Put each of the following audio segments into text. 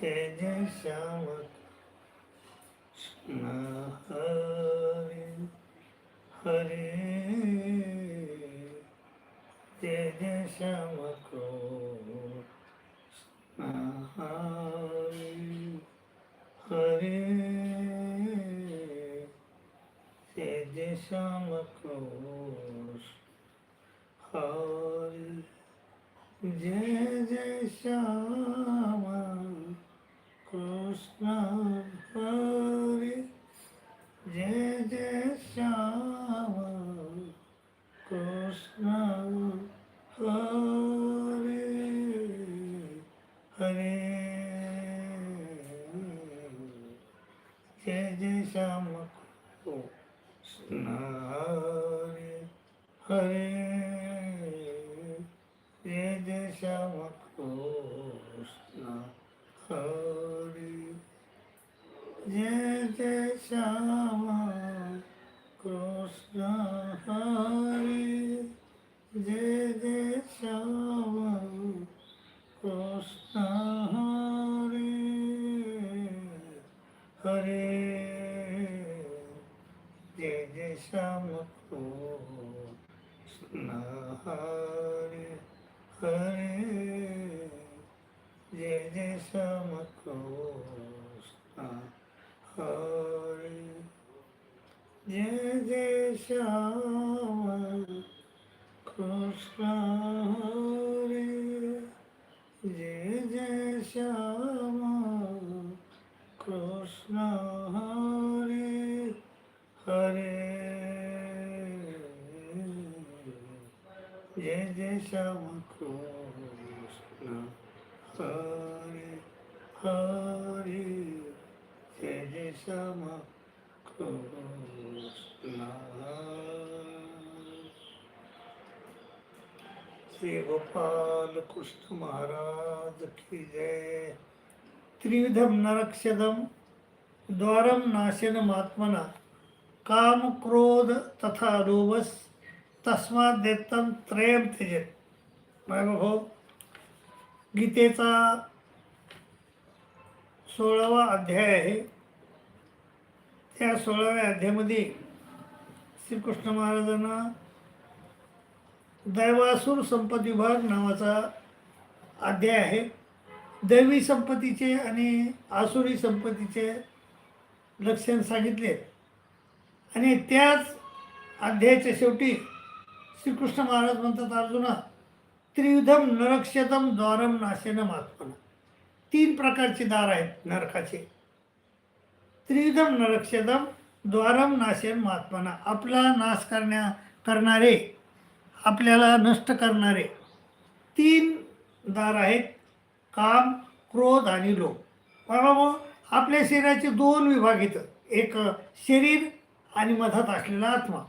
जय जय श्याम कृष्ण हरे हरे जय जय श्याम कृष्ण हरे हरे जय जय श्याम कृष्ण हरे जय जय श्याम कृष्ण हरे जय जय श्याम कृष्ण हरे हरे जय जय श्याम कृष्ण हरे हरे जय जय श्याम कृष्ण हरे जय जय श्याम कृष्ण हरे जय जय श्याम कृष्ण हरे हरे जय जय श्याम कृष्ण हरे हरे जय जय श्याम कृष्ण हरे जय जय श्याम कृष्ण हरे जय जय श्याम कृष्ण हरे हरे जय श्याम कृष्ण हरे हरे जय जय श्याम कृष्ण श्री गोपाल कृष्ण महाराज की जय। त्रिविधम नरक्षदम द्वारम नाशनमात्मना काम क्रोध तथा लोभस तस्मात देतम त्रयम त्यजेत. भाऊ गीतेचा सोळावा अध्याय आहे. त्या सोळाव्या अध्यायामध्ये श्रीकृष्ण महाराजांना दैवासूर संपत्ती विभाग नावाचा अध्याय आहे. दैवी संपत्तीचे आणि आसुरी संपत्तीचे लक्षण सांगितले. आणि त्याच अध्यायाच्या शेवटी श्रीकृष्ण महाराज म्हणतात अर्जुना त्रिविधम नरक्षतम द्वारम नाशेनम आत्मना. तीन प्रकारचे दार आहेत नरकाचे. त्रिविधम नरक्षतम द्वारम नाशेन आत्मना. आपला नाश करण्या करणारे आपल्याला नष्ट करणारे तीन दार आहेत काम क्रोध आणि लोभ. बरोबर आपल्या शरीराचे दोन विभाग येतं एक शरीर आणि मधात असलेला आत्मा.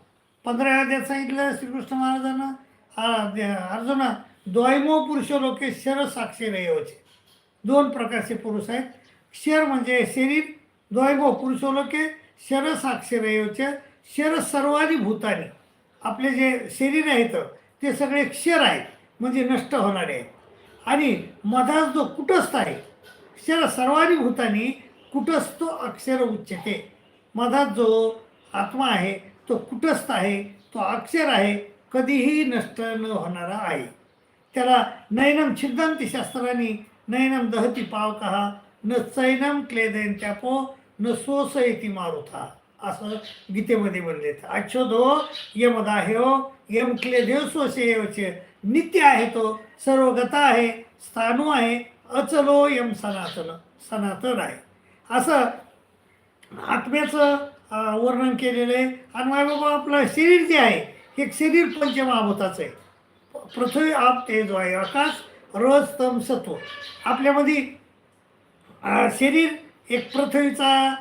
पंधरा अध्यात सांगितलं श्रीकृष्ण महाराजांना अर्जुना द्वैमो पुरुष लोके शर साक्षी रयवचे दोन प्रकारचे पुरुष आहेत. क्षर म्हणजे शरीर द्वैमो पुरुष लोके शर साक्षी रयवचे शर सर्वानी भूतानी आपले जे शरीर आहेत ते सगळे क्षर आहेत म्हणजे नष्ट होणारे आहेत. आणि मधात जो कुटस्थ आहे क्षर सर्वानी भूतानी कुटस्थ अक्षर उच्चते मधात जो आत्मा आहे तो कुटस्थ आहे तो अक्षर आहे कधीही नष्ट न होणारा आहे. त्याला नयनम छिद्दंती शास्त्राने नयनम दहती पावकहा न चैनम क्लेदयन त्यापो न सोसयती मारुथा असं गीतेमध्ये म्हणले अच्छोदो यमदाह्यो यम क्लेदेव सोसेयचे नित्य आहे तो सर्वगता आहे स्थानू आहे अचलो यम सनातन सनातन आहे. असं आत्म्याचं वर्णन केलेलं आहे. आणि माय बाबा आपलं शरीर जे आहे हे शरीर पंचमहाभूताचं आहे. पृथ्वी आप तेज वायू आकाश रस तम सत्व. आपल्यामध्ये शरीर एक पृथ्वीचा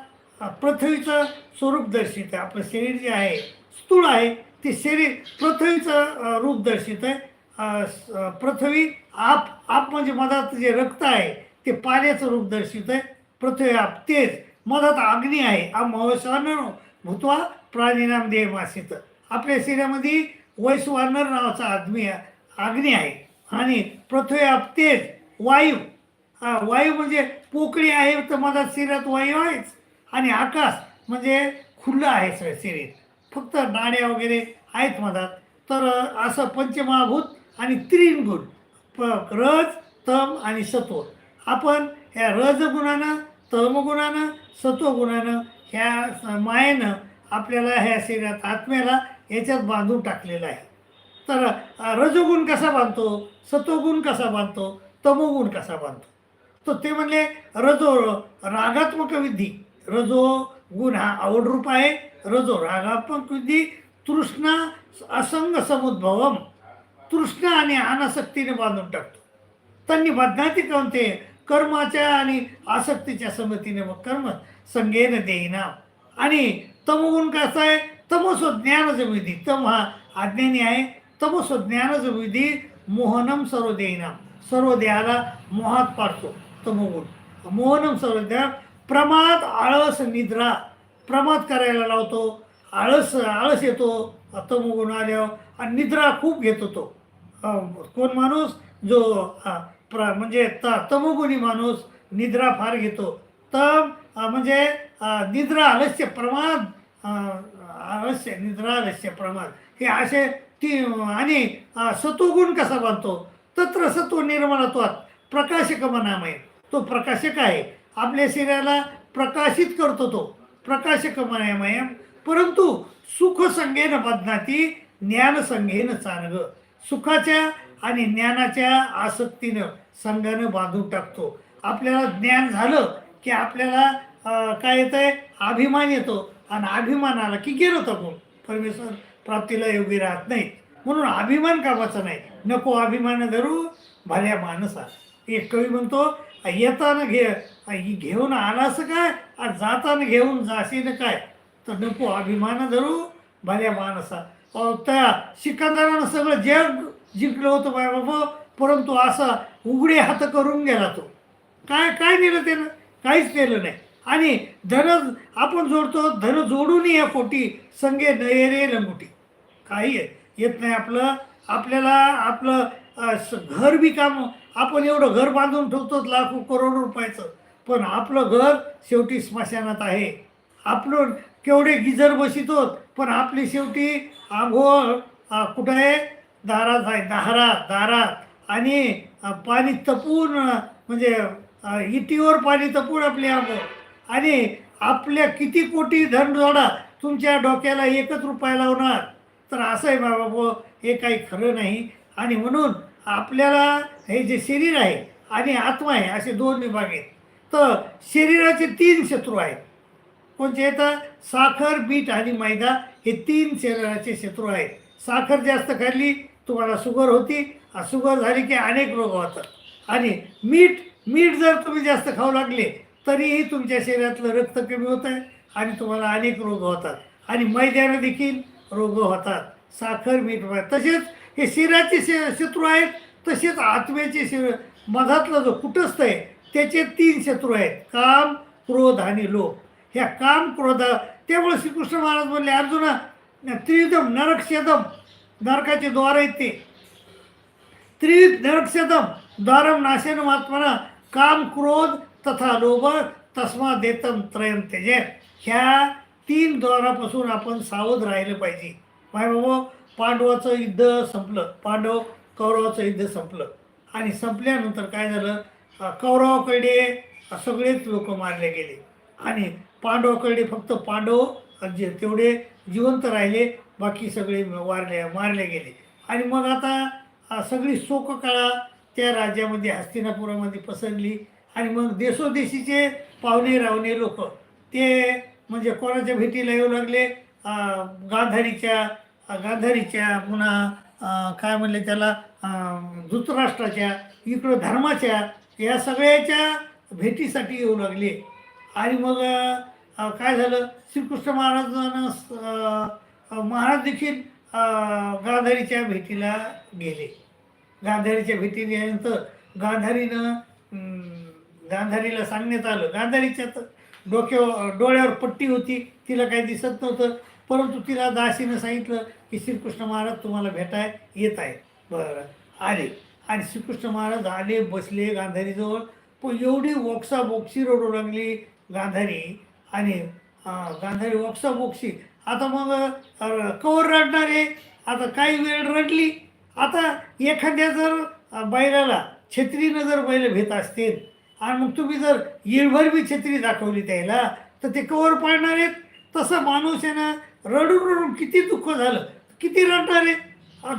पृथ्वीचं स्वरूप दर्शित आहे. आपलं शरीर जे आहे स्थूळ आहे ते शरीर पृथ्वीचं रूप दर्शित आहे. पृथ्वी आप आप म्हणजे मधात जे रक्त आहे ते पाण्याचं रूप दर्शित आहे. पृथ्वी आप तेज. मधात अग्नी आहे. अमवस्वानर भूतवा प्राणीनाम देह मासित. आपल्या शरीरामध्ये वानर नावाचा आदमी अग्नी आहे. आणि पृथ्वी आप तेज वायू. वायू म्हणजे पोकळी आहे तर मधात शरीरात वायू आहेच. आणि आकाश म्हणजे खुलं आहे सगळं शरीर फक्त नाड्या वगैरे आहेत मधात. तर असं पंचमहाभूत आणि त्रीन गुण प रज तम आणि सत्व. आपण या रजगुणानं तमगुणानं सत्वगुणानं ह्या मायेनं आपल्याला ह्या शरीरात आत्म्याला याच्यात बांधून टाकलेलं आहे. तर रजोगुण कसा बांधतो? सत्वगुण कसा बांधतो? तमोगुण कसा बांधतो? तर ते म्हणले रजो रागात्मक विधी रजो गुण हा आवडरूप आहे. रजो रागात्मक विधी तृष्णा असंग समुद्भवम. तृष्णा आणि अनासक्तीने बांधून टाकतो. त्यांनी बदनाती कोणते? कर्माच्या आणि आसक्तीच्या संमतीने मग कर्म संगेन देईना. आणि तमगुण कसा आहे? तमसो ज्ञानच विधी. तम हा अज्ञानी आहे. तमसो ज्ञानच विधी मोहनम सर्व देईना. सर्व देहाला मोहात पाडतो तमगुण. मोहनम सर्व देहा प्रमाद आळस निद्रा. प्रमाद करायला लावतो. आळस आळस येतो. तमगुण आल्यावर आणि निद्रा खूप घेतो तो कोण माणूस? जो अं, प्र म्हणजे त तमोगुणी माणूस निद्रा फार घेतो. तम म्हणजे निद्रा आलस्य प्रमाद आलस्य निद्रा आलस्य प्रमाद हे असे ती आणि अं, सत्वगुण कसा बांधतो? तत्र सत्व निर्मलत्वात प्रकाशक मनामय. तो प्रकाशक आहे. आपल्या शरीराला प्रकाशित करतो तो. प्रकाशक मनामय. परंतु सुख संगेन बदनाती ज्ञानसंघेनं चानग. सुखाच्या आणि ज्ञानाच्या आसक्तीनं संघानं बांधून टाकतो. आपल्याला ज्ञान झालं की आपल्याला काय येतं आहे अभिमान येतो. आणि अभिमान आला की गेलो आपण परमेश्वर प्राप्तीला योग्य राहत नाही. म्हणून अभिमान कामाचा नाही? नको अभिमान धरू भल्या माणसा. एक कवी म्हणतो येताना घे घेऊन आला असं काय आणि जाताना घेऊन जाशील काय? तर नको अभिमान धरू भल्या माणसा. अहो, त्या सिकंदरानं सगळं जग जिंकलं होतं बाय बाबा. परंतु असा उघडे हात करून गेला तो. काय काय नेलं त्यानं? काहीच नेलं नाही. आणि धन आपण जोडतो धन जोडून या फोटी संगे नये रे लंगुटी काही आहे. येत नाही आपलं. आपल्याला आपलं घर बी काम आपण एवढं घर बांधून ठेवतो लाखो करोड रुपयाचं. पण आपलं घर शेवटी स्मशानात आहे. आपलं केवढे गिजर बसितो पण आपली शेवटी आंघोळ कुठं आहे? दारात आहे दारात दारात. आणि पाणी तपून म्हणजे इटीवर पाणी तपून आपली आंघोळ आणि आपल्या किती कोटी धनजोडा तुमच्या डोक्याला एकच रुपया लावणार? तर असं आहे बाबा हे काही खरं नाही. आणि म्हणून आपल्याला हे जे शरीर आहे आणि आत्मा आहे असे दोन विभाग आहेत. तर शरीराचे तीन शत्रू आहेत. कोणते येतं साखर बीट आणि मैदा हे तीन शरीराचे शत्रू आहेत. साखर जास्त खाल्ली तुम्हाला शुगर होती शुगर झाली की अनेक रोग होतात. आणि मीठ मीठ जर तुम्ही जास्त खाऊ लागले तरीही तुमच्या शरीरातलं रक्त कमी होत आहे आणि तुम्हाला अनेक रोग होतात. आणि मैद्यानं देखील रोग होतात. साखर मीठ तसेच हे शरीराचे शे शत्रू आहेत तसेच आत्म्याचे शरीर मधातला जो कुटस्थ आहे त्याचे तीन शत्रू आहेत. काम क्रोध आणि लोभ. ह्या काम क्रोध त्यामुळे श्रीकृष्ण महाराज म्हणले अर्जुना त्रिविधम नरक्षेदम नरकाचे द्वार आहेत ते. त्रि नरक्षदम द्वारम नाशेन महात्मना काम क्रोध तथा लोभ तस्मा देतम त्रयम तेजे. ह्या तीन द्वारापासून आपण सावध राहिलं पाहिजे. माय बाबा पांडवाचं युद्ध संपलं. पांडव कौरवाचं युद्ध संपलं. आणि संपल्यानंतर काय झालं? कौरवाकडे सगळेच लोक मारले गेले. आणि पांडवाकडे फक्त पांडव जे तेवढे जिवंत राहिले. बाकी सगळे वारले मारले गेले. आणि मग आता सगळी शोककळा त्या राज्यामध्ये हस्तिनापुरामध्ये पसरली. आणि मग देशोदेशीचे पाहुणे रावणे लोक ते म्हणजे कोणाच्या भेटीला येऊ लागले? गांधारीच्या गांधारीच्या पुन्हा काय म्हणले त्याला? धृतराष्ट्राच्या इकडं धर्माच्या या सगळ्याच्या भेटीसाठी येऊ लागले. आणि मग काय झालं? श्रीकृष्ण महाराजांना महाराज देखील गांधारीच्या भेटीला गेले. गांधारीच्या भेटी गेल्यानंतर गांधारीनं गांधारीला सांगण्यात आलं. गांधारीच्या तर डोक्यावर डोळ्यावर पट्टी होती. तिला काही दिसत नव्हतं. परंतु तिला दासीनं सांगितलं की श्रीकृष्ण महाराज तुम्हाला भेटाय येत आहे बरं आले. आणि श्रीकृष्ण महाराज आले बसले गांधारीजवळ. पण एवढी वोक्सा बोक्सी रडू लागली गांधारी. आणि गांधारी वोक्सा बोक्सी आता मग कवर रडणार आहे. आता काही वेळ रडली. आता एखाद्या जर बैलाला छत्रीनं जर बैल भेट असतील आणि मग तुम्ही जर येळभर बी छत्री दाखवली त्याला तर ते कवर पाडणार आहेत. तसं माणूस आहे ना रडून रडून किती दुःख झालं किती रडणार आहे.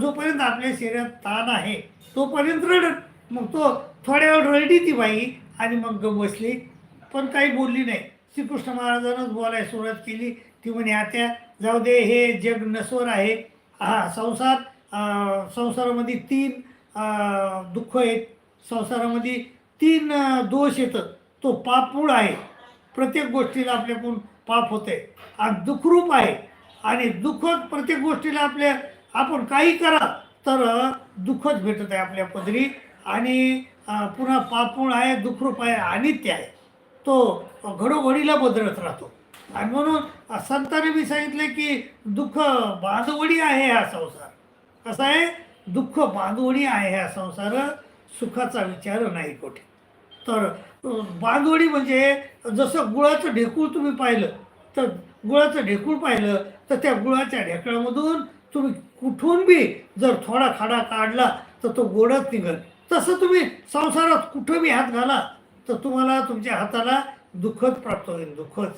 जोपर्यंत आपल्या शरीरात ताण आहे तोपर्यंत रडत मग तो थोड्या वेळ रडली ती बाई आणि मग बसली. पण काही बोलली नाही. श्रीकृष्ण महाराजांनाच बोलायला सुरुवात केली. ती म्हणे आत्या जाऊ दे हे जग नसवर आहे. हा संसार संसारामध्ये तीन दुःख आहेत. संसारामध्ये तीन दोष येतं तो पापूळ आहे. प्रत्येक गोष्टीला आपल्याकडून पाप होते आणि दुःखरूप आहे. आणि दुःख प्रत्येक गोष्टीला आपल्या आपण काही करा तर दुःखच भेटत आहे आपल्या पदरी. आणि पुन्हा पापूळ आहे दुःखरूप आहे अनित्य आहे. तो घडोघडीला बदलत राहतो. आणि म्हणून संतांनी मी सांगितले की दुःख बांधवडी आहे हा संसार. कसा आहे? दुःख बांधवडी आहे हा संसार सुखाचा विचार नाही कुठे. तर बांधवडी म्हणजे जसं गुळाचं ढेकूळ तुम्ही पाहिलं तर गुळाचं ढेकूळ पाहिलं तर त्या गुळाच्या ढेकळामधून तुम्ही कुठून बी जर थोडा खाडा काढला तर तो गोडच निघल. तसं तुम्ही संसारात कुठं बी हात घाला तर तुम्हाला तुमच्या हाताला दुःखच प्राप्त होईल दुःखच.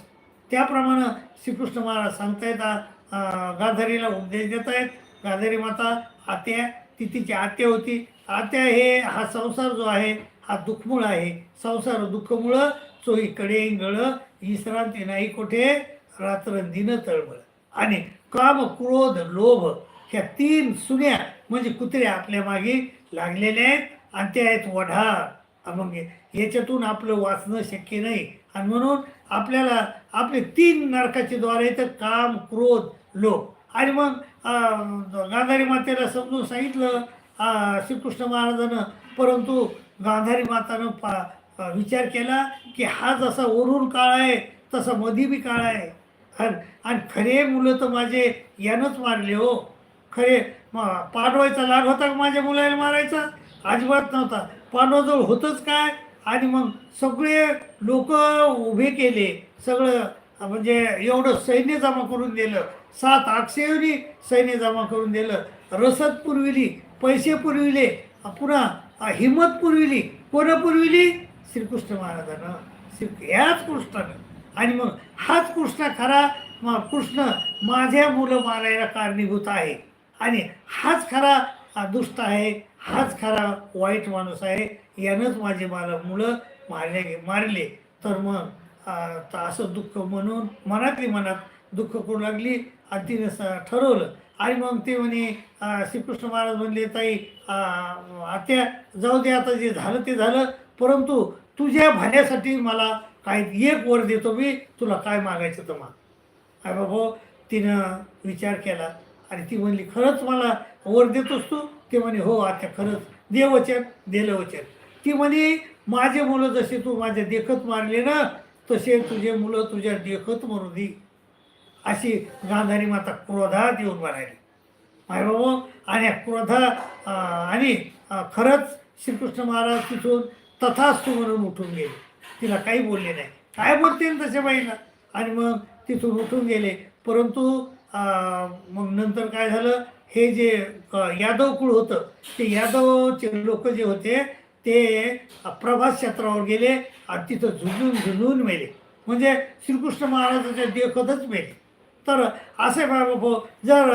त्याप्रमाणे श्रीकृष्ण महाराज सांगतायत अं, उपदेश देत आहेत गांधारी माता आत्या ती तिची आत्या होती. आत्या हे हा संसार जो आहे हा दुःखमूळ आहे. संसार दुःखमुळं चोहीकडे गळ विश्रांती नाही कुठे रात्र दिन तळमळ. आणि काम क्रोध लोभ ह्या तीन सुन्या म्हणजे कुत्रे आपल्या मागे लागलेल्या आहेत आणि ते आहेत वढार मग याच्यातून आपलं वाचणं शक्य नाही. आणि म्हणून आपल्याला आपले तीन नरकाचे द्वार आहेत काम क्रोध लोभ. आणि मग गांधारी मातेला समजून सांगितलं श्रीकृष्ण महाराजानं परंतु गांधारी मातानं पा विचार केला की हा जसा ओरून काळ आहे तसा मधी बी काळ आहे. आणि आणि खरे मुलं तर माझे यानंच मारले हो. खरे म पाडवायचा लाड होता का माझ्या मुलाला मारायचा? अजिबात नव्हता. पाडवाजवळ होतंच काय? आणि मग सगळे लोक उभे केले. सगळं म्हणजे एवढं सैन्य जमा करून दिलं. सात आक्षेवरी सैन्य जमा करून दिलं. रसद पुरविली पैसे पुरविले पुन्हा हिंमत पुरविली. कोणं पुरविली? श्रीकृष्ण महाराजानं. श्री ह्याच कृष्णानं. आणि मग हाच कृष्ण खरा मग कृष्ण माझ्या मुलं मारायला कारणीभूत आहे. आणि हाच खरा दुष्ट आहे. हाच खरा वाईट माणूस आहे. यानंच माझे मला मुलं मारले गे मारले. तर मग असं दुःख म्हणून मनातली मनात दुःख करू लागली आणि तिने स- ठरवलं. आणि मग ते म्हणे श्रीकृष्ण महाराज म्हणले ताई आत्या जाऊ दे आता जे झालं ते झालं. परंतु तुझ्या भाण्यासाठी मला काय एक वर देतो मी. तुला काय मागायचं तर माग. काय बाबा तिनं विचार केला. आणि ती म्हणली खरंच मला वर देतोस तू? ते म्हणे हो आता खरंच. दे वचन दिलं वचन ती म्हणे माझे मुलं जसे तू माझ्या देखत मारले ना तसे तुझे मुलं तुझ्या देखत मरू दे. अशी गांधारी माता क्रोधात येऊन म्हणाली. माय बाबा आणि क्रोधा आणि खरंच श्रीकृष्ण महाराज तिथून तथास्तू म्हणून उठून गेले. तिला काही बोलले नाही. काय बोलते ना बाईला आणि मग तिथून उठून गेले. परंतु मग नंतर काय झालं? हे जे यादव कुळ होतं ते यादवचे लोक जे होते ते प्रभास क्षेत्रावर गेले आणि तिथं झुंजून झुंजून मेले. म्हणजे श्रीकृष्ण महाराजाच्या देखतच मेले. तर असे बाबा जर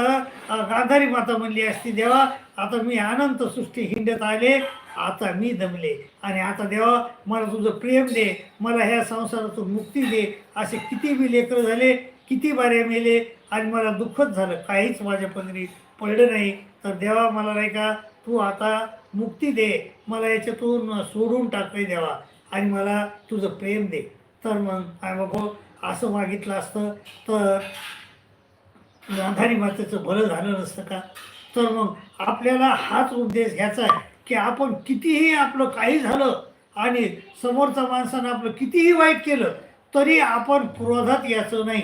गांधारी माता म्हणली असती देवा आता मी अनंत सृष्टी हिंडत आले आता मी दमले. आणि आता देवा मला तुझं प्रेम दे मला ह्या संसारातून मुक्ती दे. असे किती बी लेकरं झाले किती बारे मेले आणि मला दुःखच झालं. काहीच माझ्या पंधरी पडलं नाही. तर देवा मला नाही का तू आता मुक्ती दे. मला याच्यातून सोडून टाकते देवा. आणि मला तुझं प्रेम दे. तर मग काय बाबा असं मागितलं असतं. तर गांधारी मातेचं भलं झालं नसतं का? तर मग आपल्याला हाच उद्देश घ्यायचा आहे की आपण कितीही आपलं काही झालं आणि समोरच्या माणसानं आपलं कितीही वाईट केलं तरी आपण क्रोधात यायचं नाही.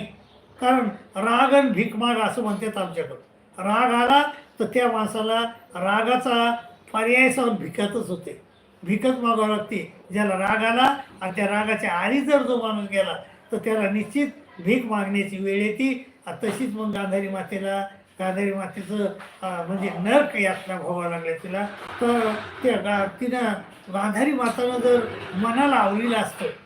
कारण राग आणि भीकमाग असं म्हणतात आमच्याकडं. राग आला तर त्या माणसाला रागाचा पर्याय सांगून भिकातच होते. भिकत मागावं लागते. ज्याला राग आला आणि त्या रागाच्या आधी जर जो माणूस गेला तर त्याला निश्चित भीक मागण्याची वेळ येते. तशीच मग गांधारी मातेला गांधारी मातेचं म्हणजे नरक यातना व्हावं लागल्या तिला. तर त्या गा तिनं गांधारी मातानं जर मनाला आवलीलं असतं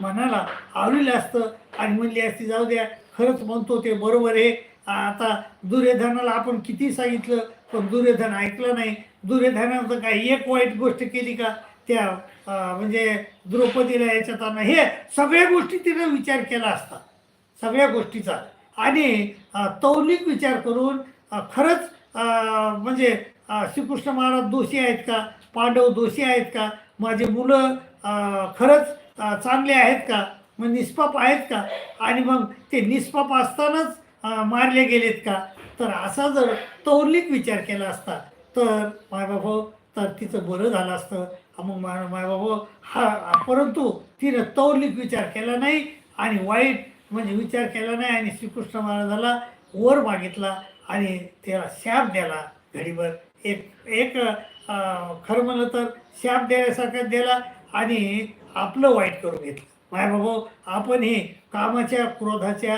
मनाला आवलेलं असतं आणि म्हणली असती जाऊ द्या खरंच म्हणतो ते बरोबर आहे. आता दुर्योधनाला आपण किती सांगितलं पण दुर्योधन ऐकलं नाही. दुर्योधनानं काही एक वाईट गोष्ट केली का? त्या म्हणजे द्रौपदीला याच्यात आणणं. हे सगळ्या गोष्टी तिनं विचार केला असता. सगळ्या गोष्टीचा. आणि तौलिक विचार करून खरंच म्हणजे श्रीकृष्ण महाराज दोषी आहेत का? पांडव दोषी आहेत का? माझे मुलं खरंच चांगले आहेत का? मग निष्पाप आहेत का? आणि मग ते निष्पाप असतानाच मारले गेलेत का? तर असा जर तौलिक विचार केला असता तर मायबाबा तर तिचं बरं झालं असतं. मग माय मायबाबा हा परंतु तिनं तौलिक विचार केला नाही आणि वाईट म्हणजे विचार केला नाही आणि श्रीकृष्ण महाराजाला वर मागितला आणि त्याला शाप द्याला घडीभर. एक एक खरं म्हणलं तर शाप द्यायसारखा दिला आणि आपलं वाईट करून घेतलं. मायबाबा आपण हे कामाच्या क्रोधाच्या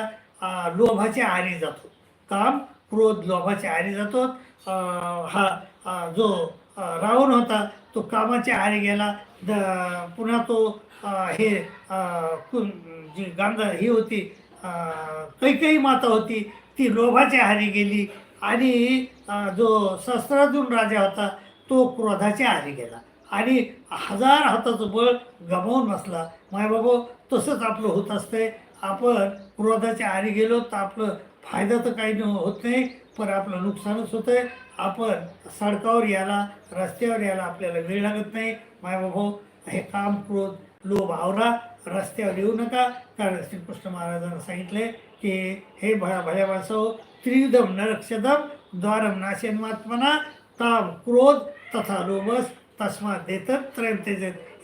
लोभाच्या आरी जातो. काम क्रोध लोभाच्या आरी जातो. हा जो रावण होता तो कामाच्या आरी गेला. द पुन्हा तो हे जी गांधा ही होती कैकई माता होती ती लोभाच्या आरी गेली आणि जो शस्त्रार्जुन राजा होता तो क्रोधाच्या आरी गेला. आणि हजार हाताचं बळ गमावून बसला. मायबाबा तसंच आपलं होत असतंय. आपण क्रोधाच्या आरी गेलो तर आपलं फायदा तर काही न होत नाही पण आपलं नुकसानच होतंय. आपण सडकावर यायला रस्त्यावर यायला आपल्याला वेळ लागत नाही. मायबाबा हे काम क्रोध लोभ आवरा. रस्त्यावर येऊ नका. कारण श्रीकृष्ण महाराजांना सांगितले की हे भया भल्या माणसं त्रिविधम नरक्षदम द्वारम नाशन्मात्मना काम क्रोध तथा लोभस तस्मात देतात त्रयम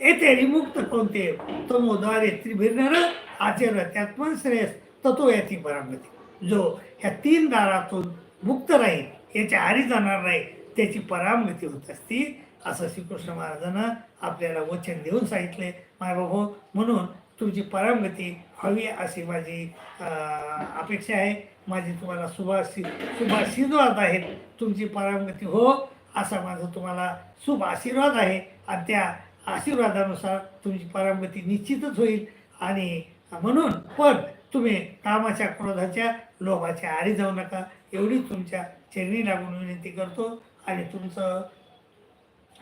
येते मुक्त विमुक्त कोणते? तमोद्वारे त्रिभिरणार आचर त्यात्मन श्रेयस ततो याची परामगती जो ह्या तीन दारातून मुक्त राहील याच्या आरी जाणार नाही त्याची परामगती होत असती असं श्रीकृष्ण महाराजांना आपल्याला वचन देऊन सांगितले. मायबाबा म्हणून तुमची परामगती हवी अशी माझी अपेक्षा आहे. माझी तुम्हाला शुभाशी शुभ आशीर्वाद आहेत. तुमची परामगती हो असा माझा तुम्हाला शुभ आशीर्वाद आहे. आणि त्या आशीर्वादानुसार तुमची परामगती निश्चितच होईल. आणि म्हणून पण तुम्ही कामाच्या क्रोधाच्या लोभाच्या आरी जाऊ नका. एवढी तुमच्या चरणी लागून विनंती करतो आणि तुमचं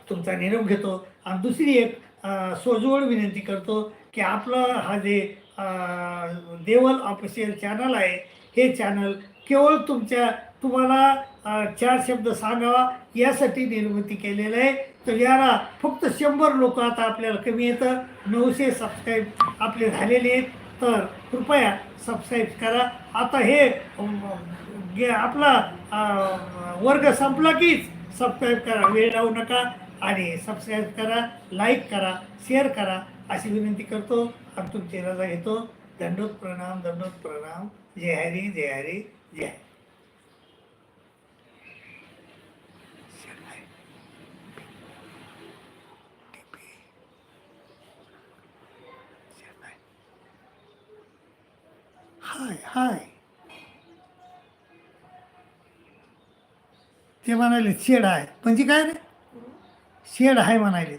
तुमचा निरोप घेतो. आणि दुसरी एक सोजवळ विनंती करतो की आपलं हा जे देवल ऑफिशियल चॅनल आहे हे चॅनल केवळ तुमच्या तुम्हाला चार शब्द सांगावा यासाठी निर्मिती केलेलं आहे. तर याला फक्त शंभर लोक आता आपल्याला कमी येतं नऊशे सबस्क्राईब आपले झालेले आहेत. तर कृपया सबस्क्राईब करा. आता हे गे- आपला वर्ग संपला कीच. सबस्क्राईब करा वेळ लावू नका. आणि सबस्क्राईब करा लाईक करा शेअर करा. अशी विनंती करतो. आणि तुमची रजा घेतो. दंडोत प्रणाम दंडोत प्रणाम. जय हरी जय हरी जय हरी. हाय हाय. ते म्हणाले शेड आहे. म्हणजे काय रे? शेड आहे म्हणाले.